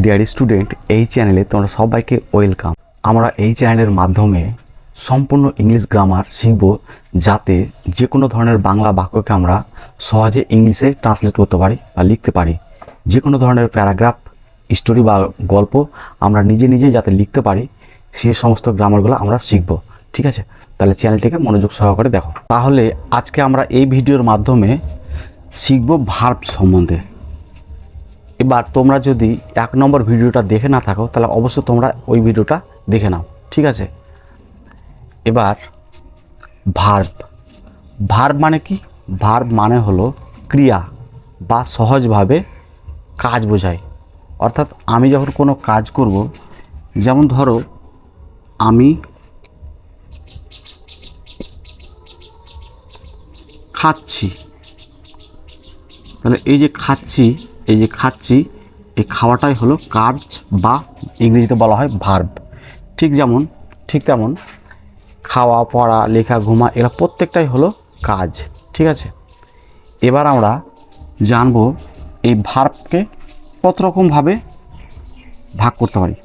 Dear student এই চ্যানেলে তোমরা সবাইকে ওয়েলকাম আমরা এই চ্যানেলের মাধ্যমে সম্পূর্ণ ইংলিশ গ্রামার শিখব যাতে যে কোনো ধরনের বাংলা বাক্যকে আমরা সহজে ইংলিশে ট্রান্সলেট করতে পারি বা লিখতে পারি। যে কোনো ধরনের প্যারাগ্রাফ স্টোরি বা গল্প আমরা নিজে নিজে যাতে লিখতে পারি, সে সমস্ত গ্রামারগুলো আমরা শিখব। ঠিক আছে? তাহলে চ্যানেলটিকে মনোযোগ সহকারে দেখো। তাহলে আজকে আমরা এই ভিডিওর মাধ্যমে শিখব ভার্ব সম্বন্ধে। এবার তোমরা যদি এক নম্বর ভিডিওটা দেখে না থাকো, তাহলে অবশ্যই তোমরা ওই ভিডিওটা দেখে নাও, ঠিক আছে? এবার ভার্ব ভার্ব মানে কি? ভার্ব মানে হলো ক্রিয়া বা সহজভাবে কাজ বোঝায়। অর্থাৎ আমি যখন কোনো কাজ করব, যেমন ধরো আমি খাচ্ছি, তাহলে এই যে খাচ্ছি এই যে খাচ্ছি, এই খাওয়াটাই হলো কাজ বা ইংরেজিতে বলা হয় ভার্ব। ঠিক যেমন, ঠিক তেমন খাওয়া, পড়া, লেখা, ঘুমা এরা প্রত্যেকটাই হলো কাজ, ঠিক আছে? এবার আমরা জানব এই ভার্বকে কত রকমভাবে ভাগ করতে পারি।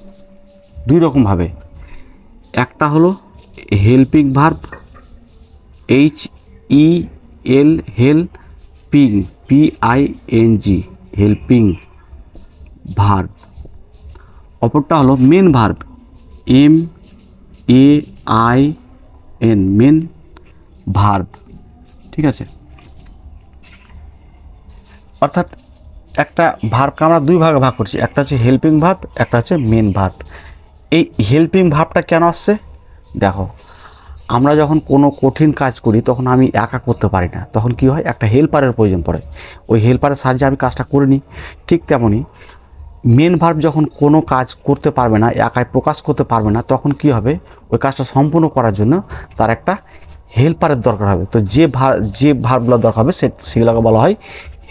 দুই রকমভাবে। একটা হলো helping verb H E L helping P I N G helping verb অপরটা হলো main verb M A I N main verb ঠিক আছে? অর্থাৎ একটা ভার্বকে আমরা দুই ভাগে ভাগ করছি। একটা হচ্ছে হেল্পিং ভার্ব একটা হচ্ছে মেন ভার্ব এই হেল্পিং ভার্বটা কেন আসছে? দেখো আমরা যখন কোনো কঠিন কাজ করি, তখন আমি একা করতে পারি না। তখন কি হয়? একটা হেল্পারের প্রয়োজন পড়ে। ওই হেল্পারের সাহায্যে আমি কাজটা করে নিই। ঠিক তেমনই মেন ভার্ব যখন কোনো কাজ করতে পারবে না, একাই প্রকাশ করতে পারবে না, তখন কি হবে? ওই কাজটা সম্পূর্ণ করার জন্য তার একটা হেল্পারের দরকার হবে। তো যে ভার যে ভার্বগুলো দরকার হবে, সে, সেগুলোকে বলা হয়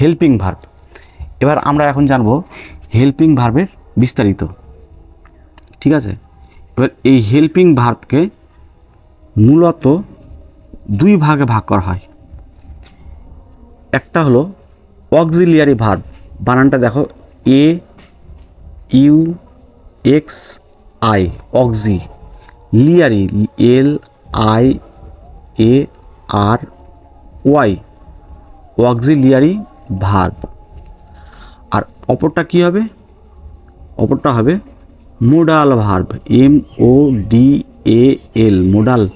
হেল্পিং ভার্ব এবার আমরা এখন জানব হেল্পিং ভার্বের বিস্তারিত। ঠিক আছে? এবার এই হেল্পিং ভার্বকে মূলত দুই ভাগে ভাগ করা হয়। একটা হলো অক্সিলিয়ারি ভার্ব। বানানটা দেখো A U X I auxiliary L I A R Y auxiliary verb. আর অপরটা কি হবে? অপরটা হবে modal verb M O D A L modal.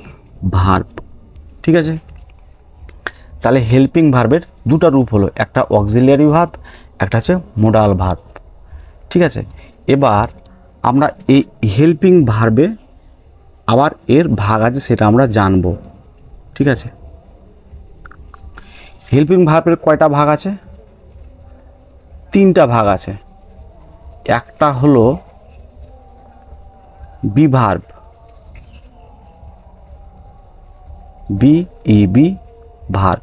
Verb ঠিক আছে? তাহলে হেল্পিং ভার্বের দুটো রূপ হলো, একটা অক্সিলিয়ারি ভার্ব একটা হচ্ছে মোডাল ভার্ব ঠিক আছে? এবার আমরা এই হেল্পিং ভার্বে আবার এর ভাগ আছে সেটা আমরা জানব, ঠিক আছে? হেল্পিং ভার্বের কয়টা ভাগ আছে? তিনটা ভাগ আছে। একটা হলো be verb B E be verb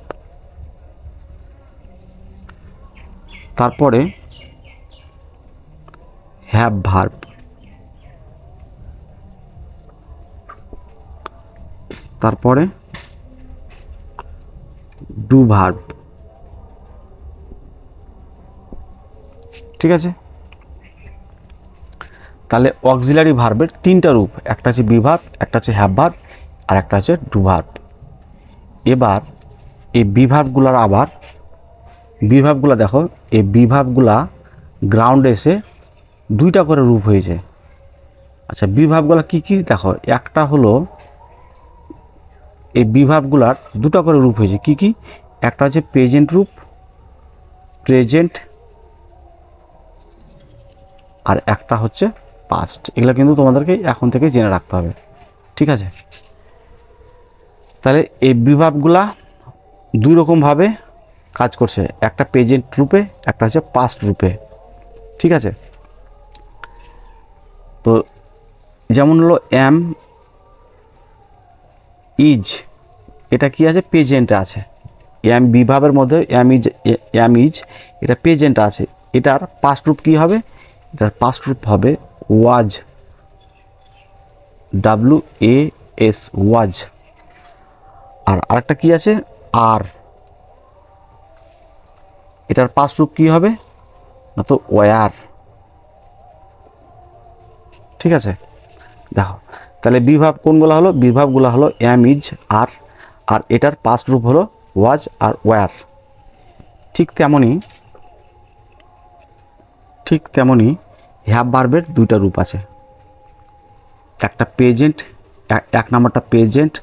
তারপরে হ্যাভ ভার্ব তারপরে ডু ভার্ব ঠিক আছে? তাহলে অক্সিলারি ভার্বের তিনটা রূপ, একটা হচ্ছে বিভাব একটা হচ্ছে হ্যাভ ভার্ব আর একটা হচ্ছে ডু ভার্ব এবার এই বিভাবগুলোর আবার বিভাবগুলো দেখো, এই বিভাবগুলা গ্রাউন্ডে এসে দুইটা করে রূপ হয়েছে। আচ্ছা বিভাবগুলো কি কি? দেখো, একটা হলো এই বিভাবগুলার দুটো করে রূপ হয়েছে। কি কি? একটা হচ্ছে প্রেজেন্ট রূপ প্রেজেন্ট আর একটা হচ্ছে পাস্ট এগুলো কিন্তু তোমাদেরকে এখন থেকে জেনে রাখতে হবে। ঠিক আছে? তাহলে এই বিভাবগুলা দুই রকমভাবে কাজ করছে। একটা প্রেজেন্ট রূপে, একটা হচ্ছে পাস্ট রূপে। ঠিক আছে? তো যেমন হলো অ্যাম ইজ এটা কি আছে? প্রেজেন্টে আছে। অ্যাম বিভাবের মধ্যে অ্যাম ইজ অ্যাম ইজ এটা প্রেজেন্ট আছে। এটার পাস্ট রূপ কী হবে? এটার পাস্ট রূপ হবে ওয়াজ ডাব্লু এ এস ওয়াজ আর আরেকটা কি আছে? আর। এটার পাস্ট রূপ কী হবে? না তো ওয়ার। ঠিক আছে? দেখো, তাহলে বিভাব কোনগুলো হলো? বিভাবগুলো হলো এম ইজ আর। আর এটার পাস্ট রূপ হলো ওয়াজ আর ওয়ার। ঠিক তেমনই ঠিক তেমনই হ্যাভ বার্বের দুইটা রূপ আছে। একটা পেজেন্ট এক নম্বরটা প্রেজেন্ট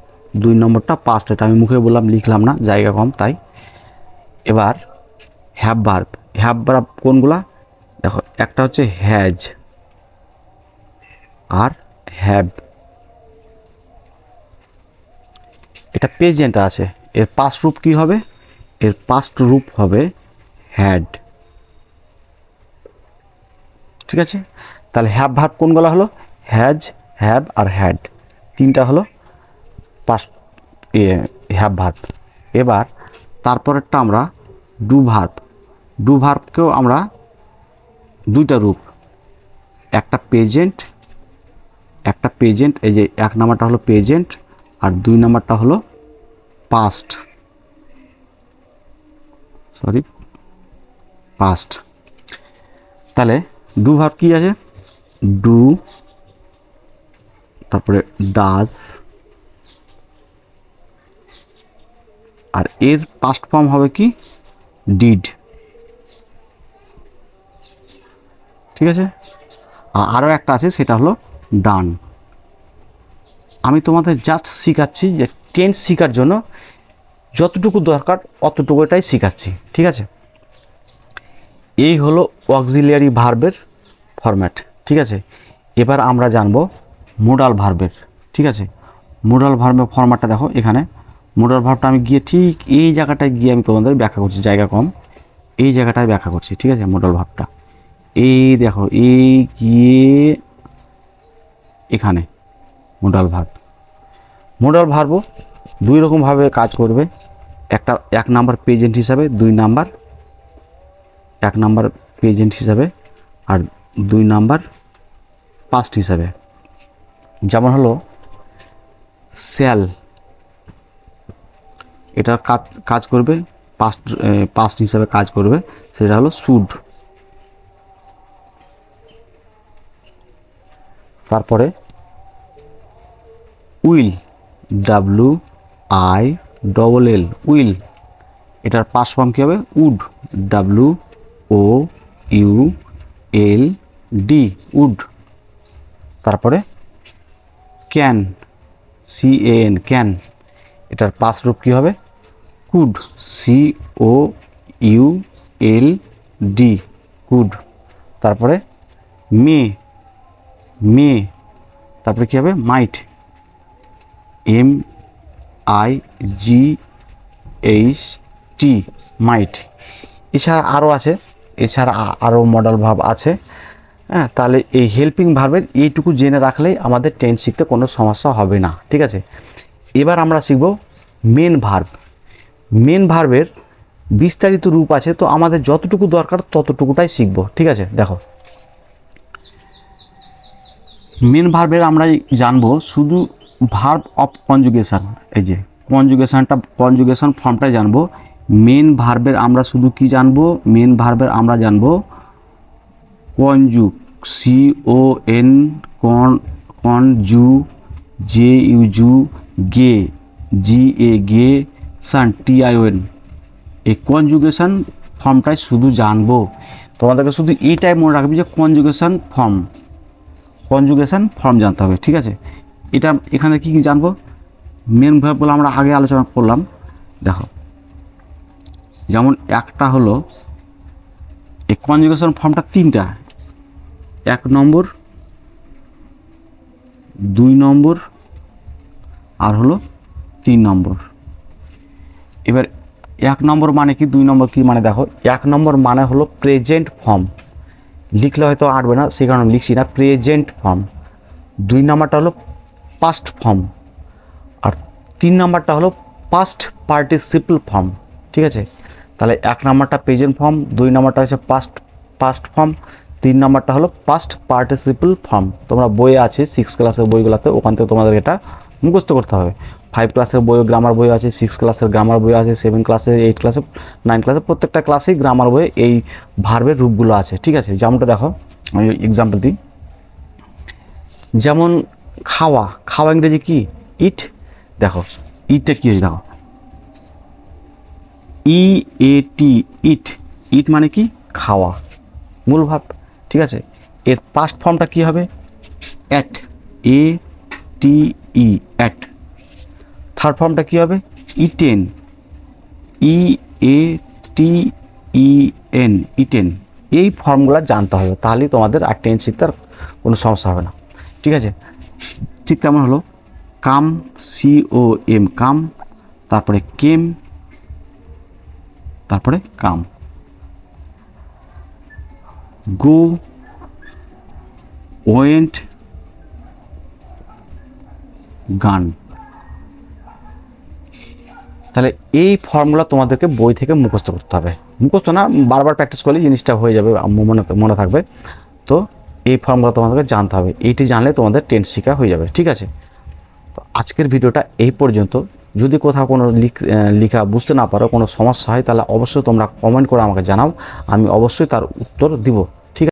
দুই নম্বরটা পাস্ট এটা আমি মুখে বললাম, লিখলাম না, জায়গা কম, তাই। এবার হ্যাভ বার্ব হ্যাভ বার্ব কোনগুলা? দেখো, একটা হচ্ছে হ্যাজ আর হ্যাভ এটা প্রেজেন্ট আছে, এর পাস্ট রূপ কি হবে? এর পাস্ট রূপ হবে হ্যাড ঠিক আছে? তাহলে হ্যাভ ভার্ব কোনগুলো হলো? হ্যাজ হ্যাভ আর হ্যাড তিনটা হলো পাস্ট হ্যাভ ভার্ব এবার তারপরেরটা আমরা ডু ভার্ব ডু ভার্বকেও আমরা দুইটা রূপ। একটা প্রেজেন্ট একটা প্রেজেন্ট এই যে এক নাম্বারটা হলো প্রেজেন্ট আর দুই নাম্বারটা হলো পাস্ট। Sorry, past. তাহলে ডু ভার্ব কি আছে? ডু, তারপরে ডাজ আর এর পাস্ট ফর্ম হবে কি? ডিড ঠিক আছে? আর আরও একটা আছে, সেটা হলো ডান আমি তোমাদের জাস্ট শেখাচ্ছি যে টেন্স শেখার জন্য যতটুকু দরকার অতটুকুটাই শেখাচ্ছি, ঠিক আছে? এই হলো অক্সিলিয়ারি ভার্বের ফরম্যাট ঠিক আছে? এবার আমরা জানব মোডাল ভার্বের ঠিক আছে? মোডাল ভার্বের ফরম্যাটটা দেখো এখানে। মোডাল ভার্বটা আমি গিয়ে ঠিক এই জায়গাটায় গিয়ে আমি তোমাদের ব্যাখ্যা করছি, জায়গা কম। এই জায়গাটায় ব্যাখ্যা করছি, ঠিক আছে মোডাল ভার্বটা এই দেখো, এই গিয়ে এখানে মোডাল ভার্ব মোডাল ভার্বও দুই রকমভাবে কাজ করবে। একটা এক নাম্বার পেজেন্ট হিসাবে, দুই নাম্বার, এক নাম্বার পেজেন্ট হিসাবে, আর দুই নাম্বার পাস্ট হিসাবে। যেমন হলো স্যাল এটা কাজ কাজ করবে পাস্ট পাস্ট হিসাবে কাজ করবে, সেটা হলো সুড তারপরে, will, W I double L, will, এটার পাস ফর্ম কী হবে? Would, W O U L D, would. তারপরে, can, C A N, can, এটার পাস রূপ কী হবে? Could C O U L D could. তারপরে মে মে। তারপরে কী হবে? Might. M I G H T, might. এছাড়া আরও আছে। এছাড়া আরও মডেল ভাব আছে। হ্যাঁ তাহলে এই হেল্পিং ভার্বের এইটুকু জেনে রাখলেই আমাদের টেন্স শিখতে কোনো সমস্যা হবে না। ঠিক আছে? এবার আমরা শিখব মেন ভার্ব মেন ভার্বের বিস্তারিত রূপ আছে, তো আমাদের যতটুকু দরকার ততটুকুটাই শিখব, ঠিক আছে? দেখো। মেন ভার্বের আমরা জানব শুধু ভার্ব অফ কনজুগেশন এই যে কনজুগেশানটা কনজুগেশন ফর্মটাই জানব। মেন ভার্বের আমরা শুধু কি জানব? মেন ভার্বের আমরা জানব কনজুগ C O N con কনজু J ইউজু গে জি এ গে সান টি আই ওয়েন এই কনজুগেশন ফর্মটাই শুধু জানব। তোমাদেরকে শুধু এইটাই মনে রাখবে যে কনজুগেশন ফর্ম কনজুগেশন ফর্ম জানতে হবে, ঠিক আছে? এটা এখানে কি কী জানব? মেন ভার্বগুলো আমরা আগে আলোচনা করলাম। দেখো, যেমন একটা হলো, এই কনজুগেশন ফর্মটা তিনটা। এক নম্বর, দুই নম্বর, আর হলো তিন নম্বর। এবার এক নম্বর মানে কি, দুই নম্বর কি মানে দেখো, এক নম্বর মানে হলো প্রেজেন্ট ফর্ম লিখলে হয়তো আটবে না, সেই কারণে লিখছি না প্রেজেন্ট ফর্ম দুই নম্বরটা হলো পাস্ট ফর্ম আর তিন নম্বরটা হলো পাস্ট পার্টিসিপল ফর্ম ঠিক আছে? তাহলে এক নম্বরটা প্রেজেন্ট ফর্ম দুই নম্বরটা হচ্ছে পাস্ট পাস্ট ফর্ম তিন নম্বরটা হলো পাস্ট পার্টিসিপল ফর্ম তোমরা বইয়ে আছে সিক্স ক্লাসের বইগুলোতে, ওখান থেকে তোমাদের এটা মুখস্থ করতে হবে। ফাইভ ক্লাসের বই গ্রামার বই আছে সিক্স ক্লাসের গ্রামার বই আছে সেভেন ক্লাসে এইট ক্লাসে নাইন ক্লাসে প্রত্যেকটা ক্লাসেই গ্রামার বইয়ে এই ভার্বের রূপগুলো আছে, ঠিক আছে? যেমনটা দেখো, আমি এক্সাম্পল দিই। যেমন খাওয়া খাওয়া ইংরেজি কি? ইট দেখো ইটটা কী দেখো? ই এ টি ইট ইট মানে কি? খাওয়া, মূল ভাব, ঠিক আছে? এর পাস্ট ফর্মটা কি হবে? Ate A T E ate third ফর্মটা কি হবে? Eaten E A T E N eaten এই ফর্মগুলো জানতে হবে, তাহলেই তোমাদের আর টেন শিখতে কোনো সমস্যা হবে না। ঠিক আছে? ঠিক তেমন হলো। কাম সি ও এম কাম, তারপরে কেম, তারপরে কাম। গো, ওয়েন্ট, গান। তাহলে এই ফর্মুলা তোমাদেরকে বই থেকে মুখস্থ করতে হবে। মুখস্থ না, বারবার প্র্যাকটিস করলে জিনিসটা হয়ে যাবে মনে মনে থাকবে। তো এই ফর্মুলা তোমাদেরকে জানতে হবে। এইটি জানলে তোমাদের টেন্স শেখা হয়ে যাবে, ঠিক আছে? তো আজকের ভিডিওটা এই পর্যন্ত। যদি কোথাও কোনো লিখ লেখা বুঝতে না পারো, কোনো সমস্যা হয়, তাহলে অবশ্যই তোমরা কমেন্ট করে আমাকে জানাও। আমি অবশ্যই তার উত্তর দিব।